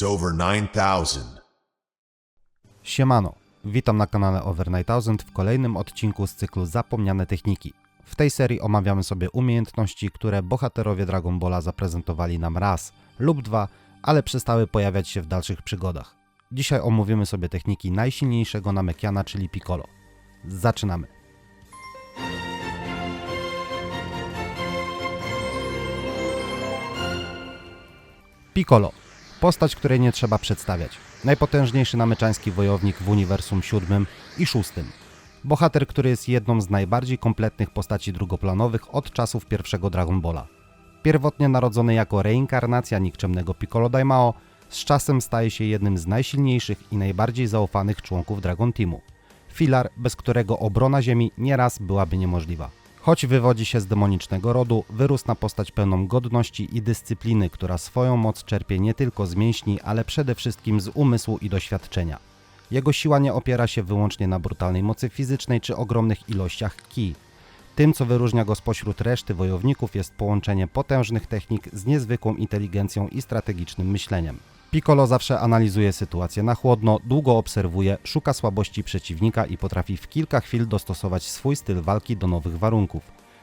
It's over 9,000. Siemano, witam na kanale Over 9000 w kolejnym odcinku z cyklu Zapomniane Techniki. W tej serii omawiamy sobie umiejętności, które bohaterowie Dragon Balla zaprezentowali nam raz lub dwa, ale przestały pojawiać się w dalszych przygodach. Dzisiaj omówimy sobie techniki najsilniejszego Namekiana, czyli Piccolo. Zaczynamy. Piccolo. Postać, której nie trzeba przedstawiać. Najpotężniejszy nameczański wojownik w uniwersum siódmym i szóstym. Bohater, który jest jedną z najbardziej kompletnych postaci drugoplanowych od czasów pierwszego Dragon Balla. Pierwotnie narodzony jako reinkarnacja nikczemnego Piccolo Daimao, z czasem staje się jednym z najsilniejszych i najbardziej zaufanych członków Dragon Teamu. Filar, bez którego obrona Ziemi nieraz byłaby niemożliwa. Choć wywodzi się z demonicznego rodu, wyrósł na postać pełną godności i dyscypliny, która swoją moc czerpie nie tylko z mięśni, ale przede wszystkim z umysłu i doświadczenia. Jego siła nie opiera się wyłącznie na brutalnej mocy fizycznej czy ogromnych ilościach ki. Tym, co wyróżnia go spośród reszty wojowników, jest połączenie potężnych technik z niezwykłą inteligencją i strategicznym myśleniem. Piccolo zawsze analizuje sytuację na chłodno, długo obserwuje, szuka słabości przeciwnika i potrafi w kilka chwil dostosować swój styl walki do nowych warunków.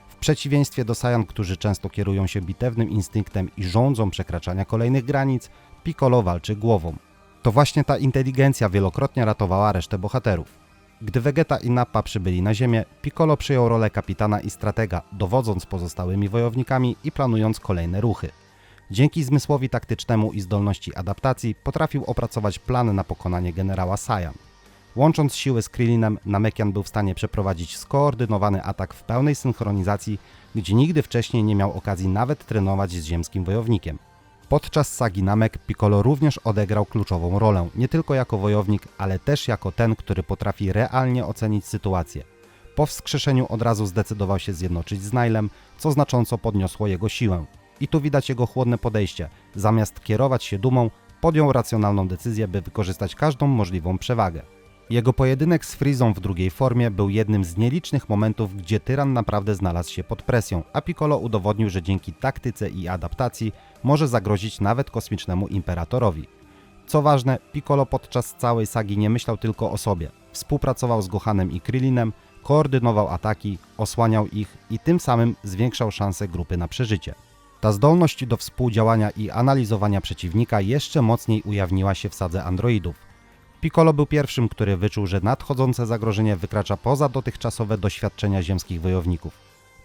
W przeciwieństwie do Saiyan, którzy często kierują się bitewnym instynktem i żądzą przekraczania kolejnych granic, Piccolo walczy głową. To właśnie ta inteligencja wielokrotnie ratowała resztę bohaterów. Gdy Vegeta i Nappa przybyli na Ziemię, Piccolo przyjął rolę kapitana i stratega, dowodząc pozostałymi wojownikami i planując kolejne ruchy. Dzięki zmysłowi taktycznemu i zdolności adaptacji potrafił opracować plan na pokonanie generała Saiyan. Łącząc siły z Krillinem, Namekian był w stanie przeprowadzić skoordynowany atak w pełnej synchronizacji, gdzie nigdy wcześniej nie miał okazji nawet trenować z ziemskim wojownikiem. Podczas sagi Namek Piccolo również odegrał kluczową rolę, nie tylko jako wojownik, ale też jako ten, który potrafi realnie ocenić sytuację. Po wskrzeszeniu od razu zdecydował się zjednoczyć z Nilem, co znacząco podniosło jego siłę. I tu widać jego chłodne podejście. Zamiast kierować się dumą, podjął racjonalną decyzję, by wykorzystać każdą możliwą przewagę. Jego pojedynek z Freezą w drugiej formie był jednym z nielicznych momentów, gdzie tyran naprawdę znalazł się pod presją, a Piccolo udowodnił, że dzięki taktyce i adaptacji może zagrozić nawet kosmicznemu imperatorowi. Co ważne, Piccolo podczas całej sagi nie myślał tylko o sobie. Współpracował z Gohanem i Krillinem, koordynował ataki, osłaniał ich i tym samym zwiększał szanse grupy na przeżycie. Ta zdolność do współdziałania i analizowania przeciwnika jeszcze mocniej ujawniła się w sadze androidów. Piccolo był pierwszym, który wyczuł, że nadchodzące zagrożenie wykracza poza dotychczasowe doświadczenia ziemskich wojowników.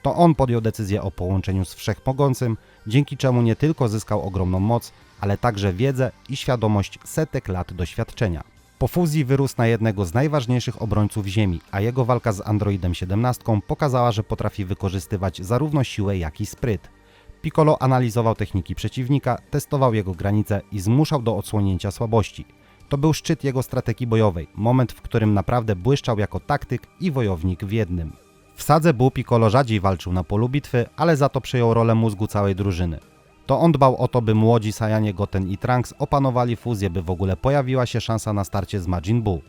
To on podjął decyzję o połączeniu z Wszechmogącym, dzięki czemu nie tylko zyskał ogromną moc, ale także wiedzę i świadomość setek lat doświadczenia. Po fuzji wyrósł na jednego z najważniejszych obrońców Ziemi, a jego walka z Androidem 17 pokazała, że potrafi wykorzystywać zarówno siłę, jak i spryt. Piccolo analizował techniki przeciwnika, testował jego granice i zmuszał do odsłonięcia słabości. To był szczyt jego strategii bojowej, moment, w którym naprawdę błyszczał jako taktyk i wojownik w jednym. W sadze Bu Piccolo rzadziej walczył na polu bitwy, ale za to przejął rolę mózgu całej drużyny. To on dbał o to, by młodzi Saiyanie Goten i Trunks opanowali fuzję, by w ogóle pojawiła się szansa na starcie z Majin Buu.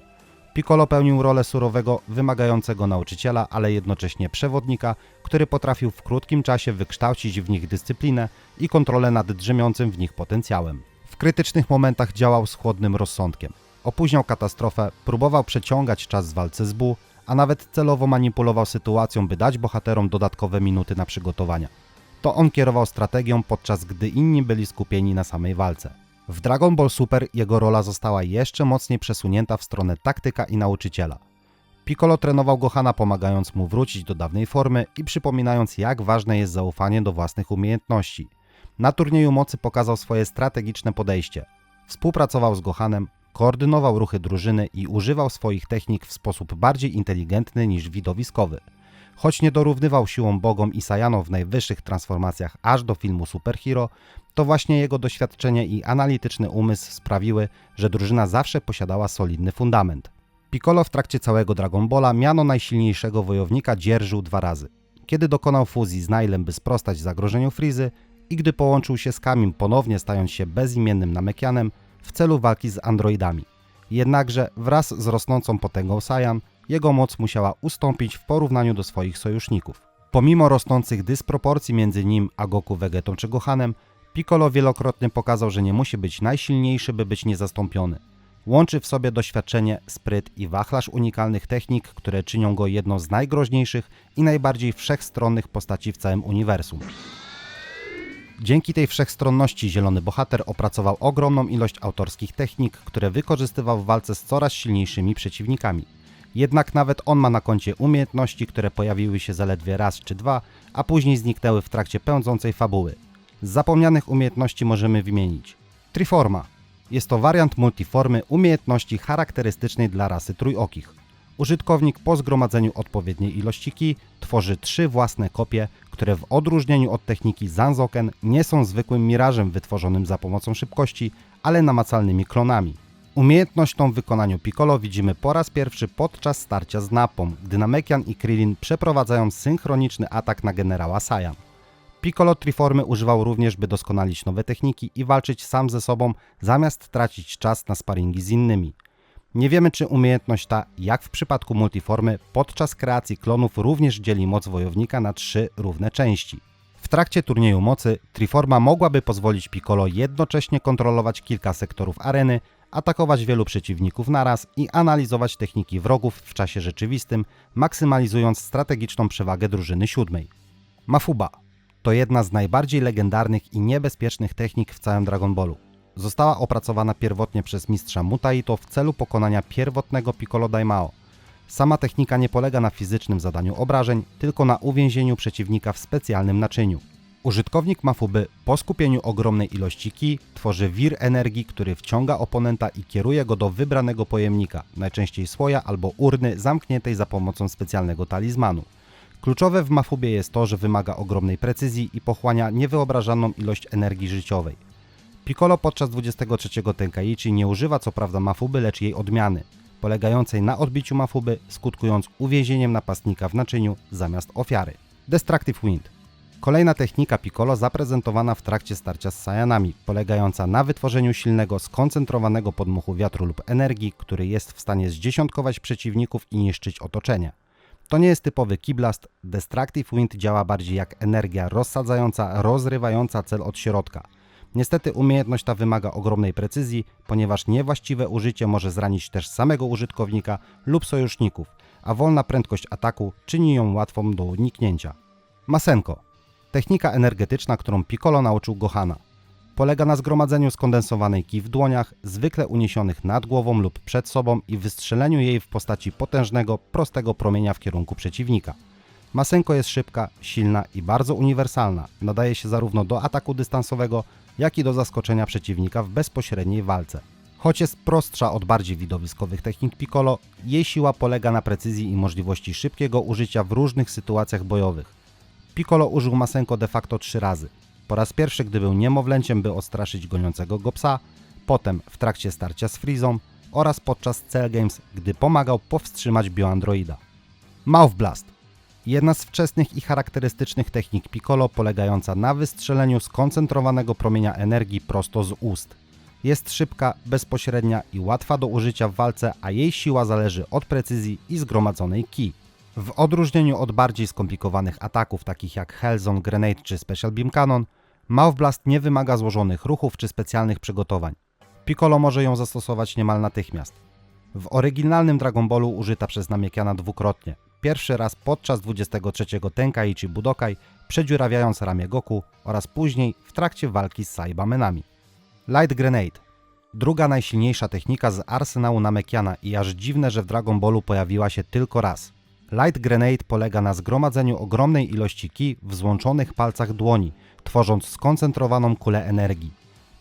Piccolo pełnił rolę surowego, wymagającego nauczyciela, ale jednocześnie przewodnika, który potrafił w krótkim czasie wykształcić w nich dyscyplinę i kontrolę nad drzemiącym w nich potencjałem. W krytycznych momentach działał z chłodnym rozsądkiem. Opóźniał katastrofę, próbował przeciągać czas w walce z Bu, a nawet celowo manipulował sytuacją, by dać bohaterom dodatkowe minuty na przygotowania. To on kierował strategią, podczas gdy inni byli skupieni na samej walce. W Dragon Ball Super jego rola została jeszcze mocniej przesunięta w stronę taktyka i nauczyciela. Piccolo trenował Gohana pomagając mu wrócić do dawnej formy i przypominając jak ważne jest zaufanie do własnych umiejętności. Na turnieju mocy pokazał swoje strategiczne podejście. Współpracował z Gohanem, koordynował ruchy drużyny i używał swoich technik w sposób bardziej inteligentny niż widowiskowy. Choć nie dorównywał siłą bogom i Saiyanom w najwyższych transformacjach aż do filmu Superhero, to właśnie jego doświadczenie i analityczny umysł sprawiły, że drużyna zawsze posiadała solidny fundament. Piccolo w trakcie całego Dragon Balla miano najsilniejszego wojownika dzierżył dwa razy. Kiedy dokonał fuzji z Nilem, by sprostać zagrożeniu Frizy i gdy połączył się z Kamim, ponownie stając się bezimiennym Namekianem w celu walki z androidami. Jednakże wraz z rosnącą potęgą Saiyan, jego moc musiała ustąpić w porównaniu do swoich sojuszników. Pomimo rosnących dysproporcji między nim a Goku, Vegetą czy Gohanem, Piccolo wielokrotnie pokazał, że nie musi być najsilniejszy, by być niezastąpiony. Łączy w sobie doświadczenie, spryt i wachlarz unikalnych technik, które czynią go jedną z najgroźniejszych i najbardziej wszechstronnych postaci w całym uniwersum. Dzięki tej wszechstronności zielony bohater opracował ogromną ilość autorskich technik, które wykorzystywał w walce z coraz silniejszymi przeciwnikami. Jednak nawet on ma na koncie umiejętności, które pojawiły się zaledwie raz czy dwa, a później zniknęły w trakcie pędzącej fabuły. Z zapomnianych umiejętności możemy wymienić Triforma. Jest to wariant multiformy umiejętności charakterystycznej dla rasy trójokich. Użytkownik po zgromadzeniu odpowiedniej ilości ki tworzy trzy własne kopie, które w odróżnieniu od techniki Zanzoken nie są zwykłym mirażem wytworzonym za pomocą szybkości, ale namacalnymi klonami. Umiejętność tą w wykonaniu Piccolo widzimy po raz pierwszy podczas starcia z Napą, gdy Namekian i Krillin przeprowadzają synchroniczny atak na generała Saiyan. Piccolo Triformy używał również, by doskonalić nowe techniki i walczyć sam ze sobą, zamiast tracić czas na sparingi z innymi. Nie wiemy, czy umiejętność ta, jak w przypadku multiformy, podczas kreacji klonów również dzieli moc wojownika na trzy równe części. W trakcie turnieju mocy Triforma mogłaby pozwolić Piccolo jednocześnie kontrolować kilka sektorów areny, atakować wielu przeciwników naraz i analizować techniki wrogów w czasie rzeczywistym, maksymalizując strategiczną przewagę drużyny siódmej. Mafuba to jedna z najbardziej legendarnych i niebezpiecznych technik w całym Dragon Ballu. Została opracowana pierwotnie przez mistrza Mutaito w celu pokonania pierwotnego Piccolo Daimao. Sama technika nie polega na fizycznym zadaniu obrażeń, tylko na uwięzieniu przeciwnika w specjalnym naczyniu. Użytkownik Mafuby po skupieniu ogromnej ilości ki tworzy wir energii, który wciąga oponenta i kieruje go do wybranego pojemnika, najczęściej słoja albo urny zamkniętej za pomocą specjalnego talizmanu. Kluczowe w Mafubie jest to, że wymaga ogromnej precyzji i pochłania niewyobrażalną ilość energii życiowej. Piccolo podczas 23 Tenkaichi nie używa co prawda Mafuby, lecz jej odmiany, polegającej na odbiciu Mafuby, skutkując uwięzieniem napastnika w naczyniu zamiast ofiary. Destructive Wind Kolejna technika Piccolo zaprezentowana w trakcie starcia z Saiyanami, polegająca na wytworzeniu silnego, skoncentrowanego podmuchu wiatru lub energii, który jest w stanie zdziesiątkować przeciwników i niszczyć otoczenie. To nie jest typowy Keyblast, Destructive Wind działa bardziej jak energia rozsadzająca, rozrywająca cel od środka. Niestety umiejętność ta wymaga ogromnej precyzji, ponieważ niewłaściwe użycie może zranić też samego użytkownika lub sojuszników, a wolna prędkość ataku czyni ją łatwą do uniknięcia. Masenko Technika energetyczna, którą Piccolo nauczył Gohana. Polega na zgromadzeniu skondensowanej ki w dłoniach, zwykle uniesionych nad głową lub przed sobą i wystrzeleniu jej w postaci potężnego, prostego promienia w kierunku przeciwnika. Masenko jest szybka, silna i bardzo uniwersalna. Nadaje się zarówno do ataku dystansowego, jak i do zaskoczenia przeciwnika w bezpośredniej walce. Choć jest prostsza od bardziej widowiskowych technik Piccolo, jej siła polega na precyzji i możliwości szybkiego użycia w różnych sytuacjach bojowych. Piccolo użył Masenko de facto trzy razy. Po raz pierwszy, gdy był niemowlęciem, by odstraszyć goniącego go psa, potem w trakcie starcia z Freezą oraz podczas Cell Games, gdy pomagał powstrzymać bioandroida. Mouth Blast Jedna z wczesnych i charakterystycznych technik Piccolo polegająca na wystrzeleniu skoncentrowanego promienia energii prosto z ust. Jest szybka, bezpośrednia i łatwa do użycia w walce, a jej siła zależy od precyzji i zgromadzonej ki. W odróżnieniu od bardziej skomplikowanych ataków takich jak Hellzone Grenade czy Special Beam Cannon, Mouth Blast nie wymaga złożonych ruchów czy specjalnych przygotowań. Piccolo może ją zastosować niemal natychmiast. W oryginalnym Dragon Ballu użyta przez Namekiana dwukrotnie. Pierwszy raz podczas 23 Tenkaichi Budokai, przedziurawiając ramię Goku oraz później w trakcie walki z Saibamenami. Light Grenade Druga najsilniejsza technika z arsenału Namekiana i aż dziwne, że w Dragon Ballu pojawiła się tylko raz. Light Grenade polega na zgromadzeniu ogromnej ilości ki w złączonych palcach dłoni, tworząc skoncentrowaną kulę energii.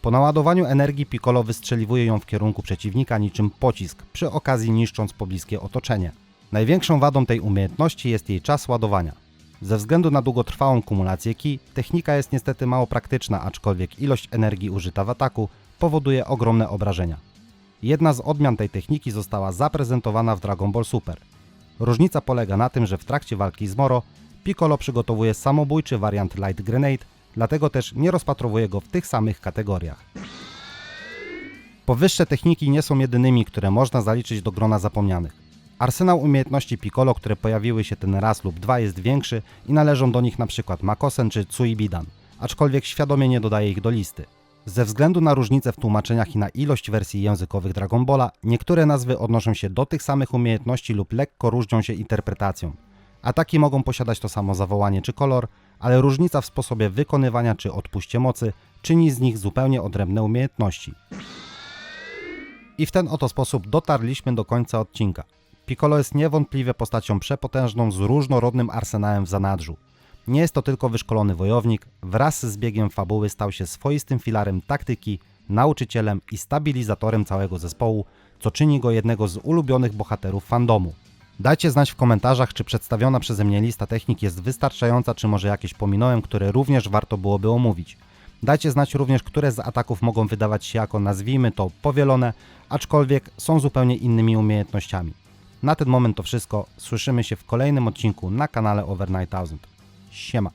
Po naładowaniu energii Piccolo wystrzeliwuje ją w kierunku przeciwnika niczym pocisk, przy okazji niszcząc pobliskie otoczenie. Największą wadą tej umiejętności jest jej czas ładowania. Ze względu na długotrwałą kumulację ki, technika jest niestety mało praktyczna, aczkolwiek ilość energii użyta w ataku powoduje ogromne obrażenia. Jedna z odmian tej techniki została zaprezentowana w Dragon Ball Super – Różnica polega na tym, że w trakcie walki z Moro Piccolo przygotowuje samobójczy wariant Light Grenade, dlatego też nie rozpatrowuje go w tych samych kategoriach. Powyższe techniki nie są jedynymi, które można zaliczyć do grona zapomnianych. Arsenał umiejętności Piccolo, które pojawiły się ten raz lub dwa jest większy i należą do nich np. Makosen czy Tsuibidan, aczkolwiek świadomie nie dodaję ich do listy. Ze względu na różnice w tłumaczeniach i na ilość wersji językowych Dragon Balla, niektóre nazwy odnoszą się do tych samych umiejętności lub lekko różnią się interpretacją. Ataki mogą posiadać to samo zawołanie czy kolor, ale różnica w sposobie wykonywania czy odpuście mocy czyni z nich zupełnie odrębne umiejętności. I w ten oto sposób dotarliśmy do końca odcinka. Piccolo jest niewątpliwie postacią przepotężną z różnorodnym arsenałem w zanadrzu. Nie jest to tylko wyszkolony wojownik, wraz z biegiem fabuły stał się swoistym filarem taktyki, nauczycielem i stabilizatorem całego zespołu, co czyni go jednego z ulubionych bohaterów fandomu. Dajcie znać w komentarzach, czy przedstawiona przeze mnie lista technik jest wystarczająca, czy może jakieś pominąłem, które również warto byłoby omówić. Dajcie znać również, które z ataków mogą wydawać się jako, nazwijmy to, powielone, aczkolwiek są zupełnie innymi umiejętnościami. Na ten moment to wszystko. Słyszymy się w kolejnym odcinku na kanale Over 9000. Siema.